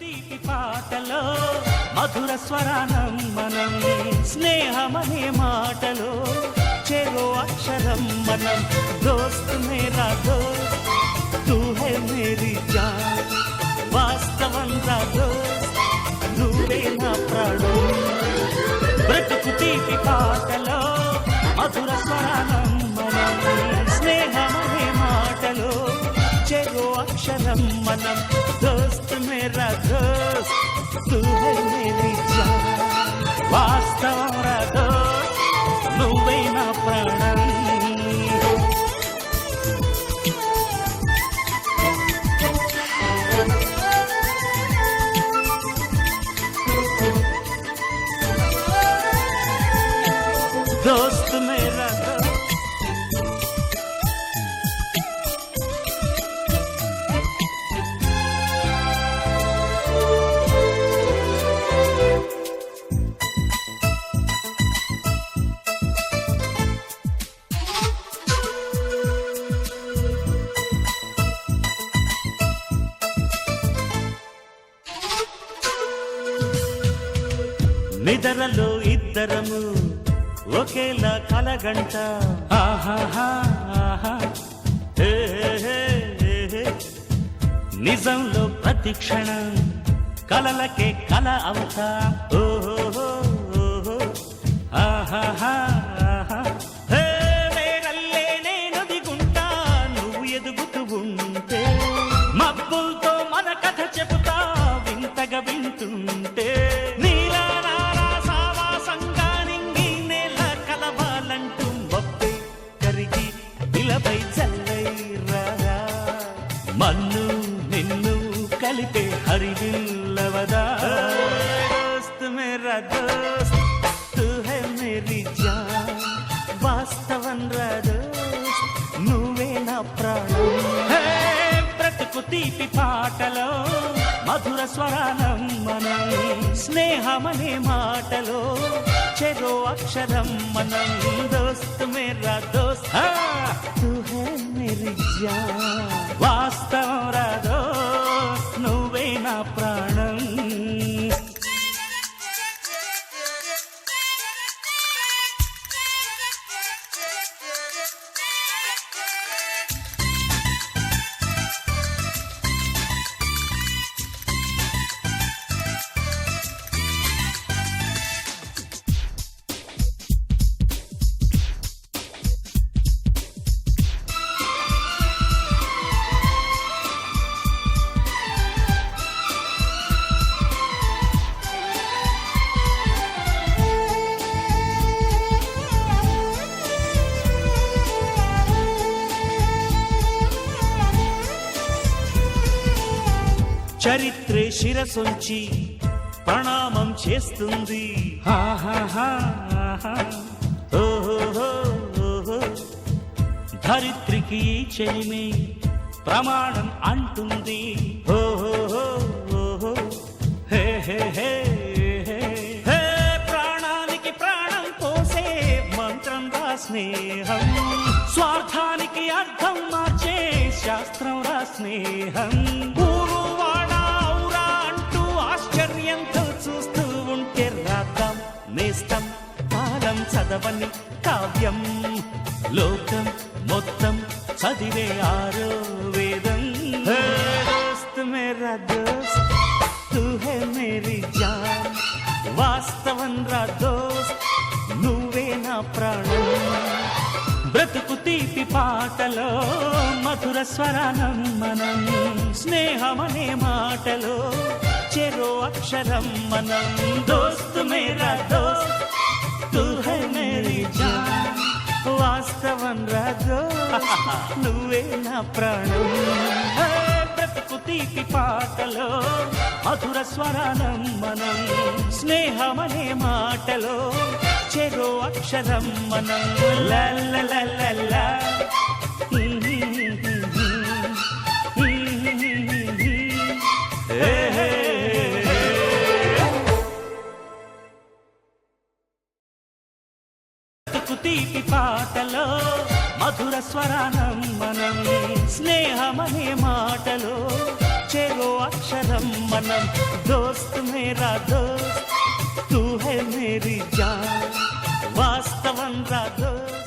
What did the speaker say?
తీపి పాటలో మధుర స్వరానం మనం స్నేహమనే మాటలో చెరో అక్షరం మనం దోస్త్ మేరా దోస్త్ తూ హై మేరీ జాన్ వాస్తవం రా దోస్త్ నువ్వే నా ప్రాణం. బ్రతుకు తీపి పాటలో మధుర స్వరానం మనం స్నేహమనే మాటలో చెరో అక్షరం మనం దోస్త్ మేరా నిదరలో ఇద్దరము ఒకేలా కలగంట. ఆహా. నిజంలో ప్రతి క్షణం కలలకే కల అవుతా. ఓహో ఆహా. హే, ఉంటే మబ్బులతో మన కథ చెబుతా. వింతగా వింటుంటే మన్ను నిన్ను కలిపే హరివిల్లవదా? దోస్త్ మేరా దోస్త్ తు హై మేరీ జాన్. వాస్తవం రా దోస్త్ నువ్వే నా ప్రాణం. హే, బ్రతుకు తీపి పాటలో మధుర స్వరానం మనం స్నేహమనే మాటలో చెరో అక్షరం మనం. దోస్త్ మేరా దోస్త్ తు హై మేరీ జాన్. చరిత్రే శిరసొంచి ప్రణామం చేస్తుంది. ధరిత్రికి ఈ చెలిమి ప్రమాణం అంటుంది ఓహోహో, ఓహో. హే హే హే హే. హే, ప్రాణానికి ప్రాణం పోసే మంత్రం రా స్నేహం స్వార్థానికి అర్థం మార్చే శాస్త్రం రా స్నేహం నేస్తం కాలం చదవని కావ్యం. లోకం మొత్తం చదివే ఆరో వేదం. దోస్త్ మేరా దోస్త్ తూ హే మేరీ జాన్. వాస్తవం రా దోస్త్ నువ్వే నా ప్రాణం. బ్రతుకు తీపి పాటలో మధుర స్వరానం మనం స్నేహమనే మాటలో చెరో అక్షరం మనం. దోస్తు మేరా దోస్త్ తూ మేరీ జాన్ వాస్తవం రాజో నువ్వే నా ప్రాణం. హే, బ్రతుకు పాటలో మధుర స్వరానం మనం స్నేహమనే మాటలో చెరో అక్షరం మనం. లల్ల లల్ల బ్రతుకు తీపి పాటలో మధుర స్వరానం మనం స్నేహమనే మాటలో చెరో అక్షరం మనం దోస్త్ మేరా దోస్త్ తూ హై మేరీ జాన్ వాస్తవం రా దోస్త్.